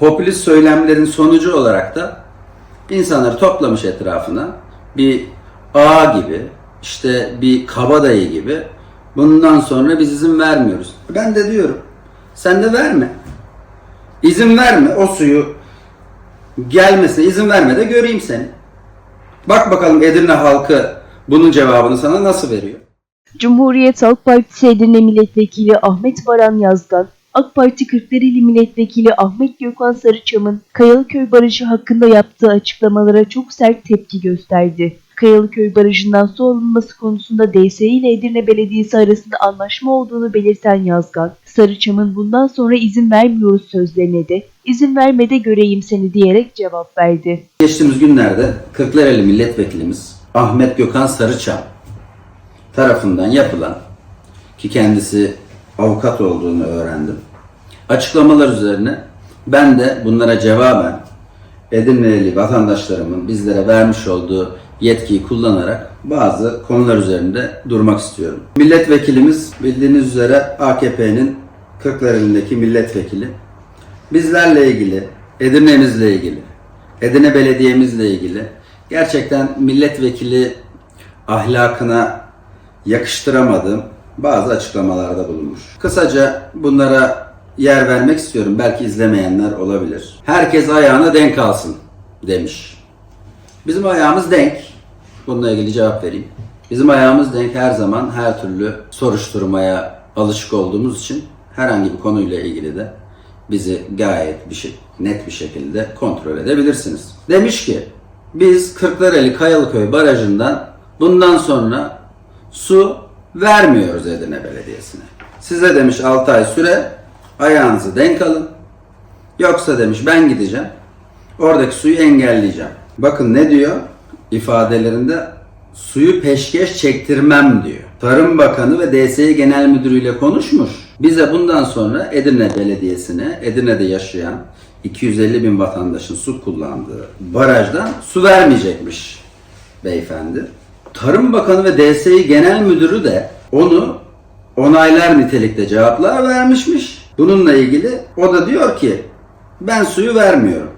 Popülist söylemlerin sonucu olarak da insanları toplamış etrafına bir ağa gibi, işte bir kabadayı gibi bundan sonra biz izin vermiyoruz. Ben de diyorum sen de verme. İzin verme o suyu gelmesine izin verme de göreyim seni. Bak bakalım Edirne halkı bunun cevabını sana nasıl veriyor? Cumhuriyet Halk Partisi Edirne Milletvekili Ahmet Baran Yazgan, AK Parti Kırklareli Milletvekili Ahmet Gökhan Sarıçam'ın Kayalıköy Barajı hakkında yaptığı açıklamalara çok sert tepki gösterdi. Kayalıköy Barajı'ndan su alınması konusunda DSİ ile Edirne Belediyesi arasında anlaşma olduğunu belirten Yazgan, Sarıçam'ın bundan sonra izin vermiyoruz sözlerine de izin vermede göreyim seni diyerek cevap verdi. Geçtiğimiz günlerde Kırklareli milletvekilimiz Ahmet Gökhan Sarıçam tarafından yapılan ki kendisi avukat olduğunu öğrendim. Açıklamalar üzerine ben de bunlara cevaben Edirne'li vatandaşlarımın bizlere vermiş olduğu yetkiyi kullanarak bazı konular üzerinde durmak istiyorum. Milletvekilimiz bildiğiniz üzere AKP'nin Kırklareli'ndeki milletvekili. Bizlerle ilgili, Edirne'mizle ilgili, Edirne Belediye'mizle ilgili gerçekten milletvekili ahlakına yakıştıramadığım bazı açıklamalarda bulunmuş. Kısaca bunlara yer vermek istiyorum. Belki izlemeyenler olabilir. Herkes ayağına denk alsın demiş. Bizim ayağımız denk. Bununla ilgili cevap vereyim. Bizim ayağımız denk her zaman her türlü soruşturmaya alışık olduğumuz için herhangi bir konuyla ilgili de bizi gayet bir şey, net bir şekilde kontrol edebilirsiniz. Demiş ki biz Kırklareli Kayalıköy Barajı'ndan bundan sonra su vermiyoruz Edirne Belediyesi'ne. Size demiş 6 ay süre ayağınızı denk alın. Yoksa demiş ben gideceğim. Oradaki suyu engelleyeceğim. Bakın ne diyor ifadelerinde suyu peşkeş çektirmem diyor. Tarım Bakanı ve DSİ Genel Müdürü ile konuşmuş. Bize bundan sonra Edirne Belediyesi'ne, Edirne'de yaşayan 250 bin vatandaşın su kullandığı barajdan su vermeyecekmiş beyefendi. Tarım Bakanı ve DSİ Genel Müdürü de onu onaylar nitelikte cevaplar vermişmiş. Bununla ilgili o da diyor ki ben suyu vermiyorum.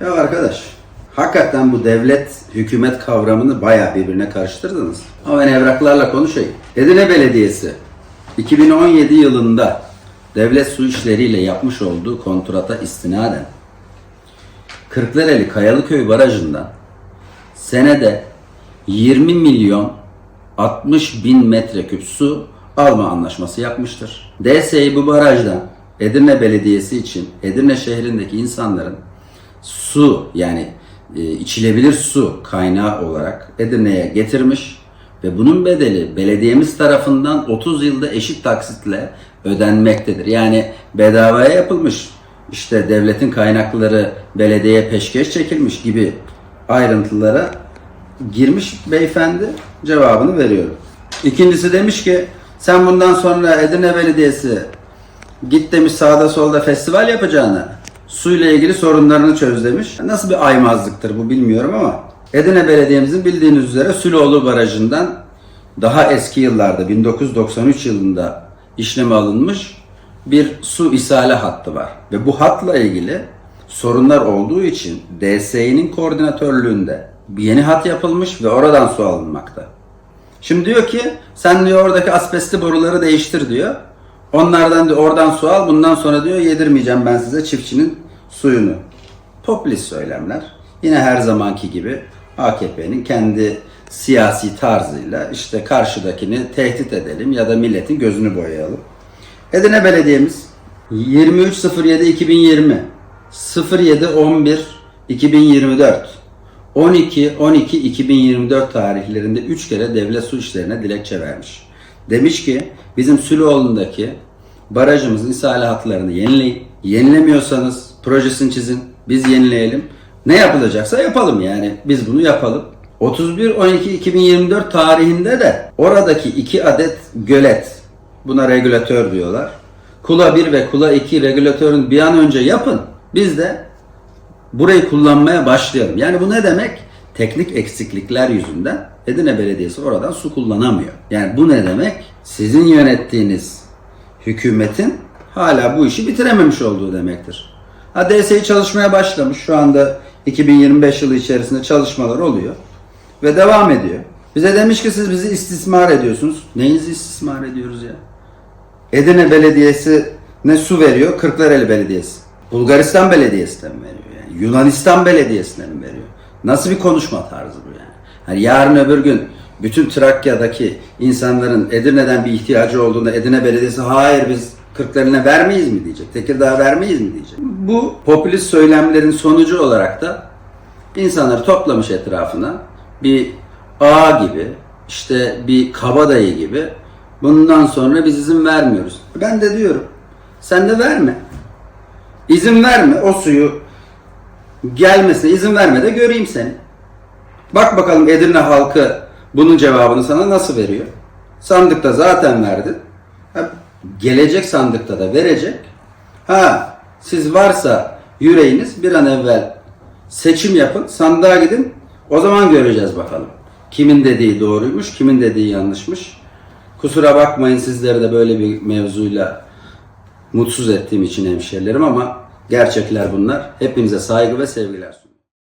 Ya arkadaş hakikaten bu devlet hükümet kavramını bayağı birbirine karıştırdınız. Ama ben evraklarla konuşayım. Edirne Belediyesi 2017 yılında devlet su işleriyle yapmış olduğu kontrata istinaden Kırklareli Kayalıköy Barajı'ndan senede 20 milyon 60 bin metreküp su alma anlaşması yapmıştır. DSİ bu barajdan Edirne Belediyesi için Edirne şehrindeki insanların su yani e, içilebilir su kaynağı olarak Edirne'ye getirmiş ve bunun bedeli belediyemiz tarafından 30 yılda eşit taksitle ödenmektedir. Yani bedavaya yapılmış işte devletin kaynakları belediyeye peşkeş çekilmiş gibi ayrıntılara girmiş beyefendi cevabını veriyorum. İkincisi demiş ki sen bundan sonra Edirne Belediyesi git demiş sağda solda festival yapacağını suyla ilgili sorunlarını çöz demiş. Nasıl bir aymazlıktır bu bilmiyorum ama Edirne Belediye'mizin bildiğiniz üzere Süloğlu Barajı'ndan daha eski yıllarda 1993 yılında işleme alınmış bir su isale hattı var. Ve bu hatla ilgili sorunlar olduğu için DSİ'nin koordinatörlüğünde yeni hat yapılmış ve oradan su alınmakta. Şimdi diyor ki sen diyor oradaki asbestli boruları değiştir diyor. Onlardan diyor oradan su al bundan sonra diyor yedirmeyeceğim ben size çiftçinin suyunu. Popülist söylemler. Yine her zamanki gibi AKP'nin kendi siyasi tarzıyla işte karşıdakini tehdit edelim ya da milletin gözünü boyayalım. Edirne Belediye'miz 23.07.2020 07.11 2024 12-12-2024 tarihlerinde 3 kere devlet su işlerine dilekçe vermiş. Demiş ki bizim Süloğlu'ndaki barajımızın isale hatlarını yenileyin. Yenilemiyorsanız projesini çizin. Biz yenileyelim. Ne yapılacaksa yapalım yani. Biz bunu yapalım. 31-12-2024 tarihinde de oradaki iki adet gölet buna regülatör diyorlar. Kula 1 ve Kula 2 regülatörün bir an önce yapın. Biz de burayı kullanmaya başlayalım. Yani bu ne demek? Teknik eksiklikler yüzünden Edirne Belediyesi oradan su kullanamıyor. Yani bu ne demek? Sizin yönettiğiniz hükümetin hala bu işi bitirememiş olduğu demektir. Ha çalışmaya başlamış. Şu anda 2025 yılı içerisinde çalışmalar oluyor. Ve devam ediyor. Bize demiş ki siz bizi istismar ediyorsunuz. Neyinizi istismar ediyoruz ya? Edirne Belediyesi ne su veriyor? Kırklareli Belediyesi. Bulgaristan Belediyesi'nden mi veriyor? Yunanistan Belediyesi'nden mi veriyor? Nasıl bir konuşma tarzı bu yani? Hani yarın öbür gün bütün Trakya'daki insanların Edirne'den bir ihtiyacı olduğunda Edirne Belediyesi hayır biz Kırklareli'ne vermeyiz mi diyecek? Tekirdağ'a vermeyiz mi diyecek? Bu popülist söylemlerin sonucu olarak da insanları toplamış etrafına bir ağa gibi işte bir kabadayı gibi bundan sonra biz izin vermiyoruz. Ben de diyorum sen de verme. İzin verme o suyu gelmesine izin verme de göreyim seni. Bak bakalım Edirne halkı bunun cevabını sana nasıl veriyor? Sandıkta zaten verdin. Ha, gelecek sandıkta da verecek. Ha siz varsa yüreğiniz bir an evvel seçim yapın, sandığa gidin. O zaman göreceğiz bakalım. Kimin dediği doğruymuş, kimin dediği yanlışmış. Kusura bakmayın sizleri de böyle bir mevzuyla mutsuz ettiğim için hemşerilerim ama gerçekler bunlar. Hepinize saygı ve sevgiler.